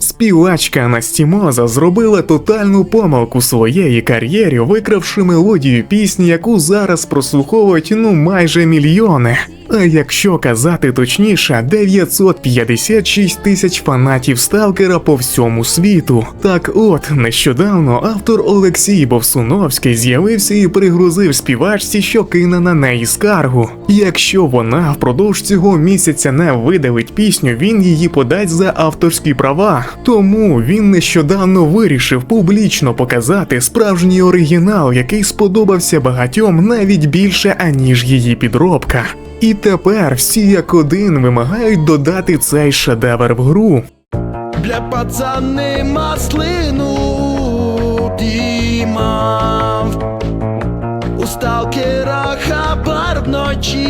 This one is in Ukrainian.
Співачка Настімоза зробила тотальну помилку своєї кар'єрі, викравши мелодію пісні, яку зараз прослуховують ну майже мільйони. А якщо казати точніше, 956 тисяч фанатів сталкера по всьому світу. Так от, нещодавно автор Олексій Бовсуновський з'явився і пригрозив співачці, що кине на неї скаргу. Якщо вона впродовж цього місяця не видалить пісню, він її подасть за авторські права. Тому він нещодавно вирішив публічно показати справжній оригінал, який сподобався багатьом навіть більше аніж її підробка. І тепер всі як один вимагають додати цей шедевр в гру. Бля, пацани маслину дімав У сталкера хабар вночі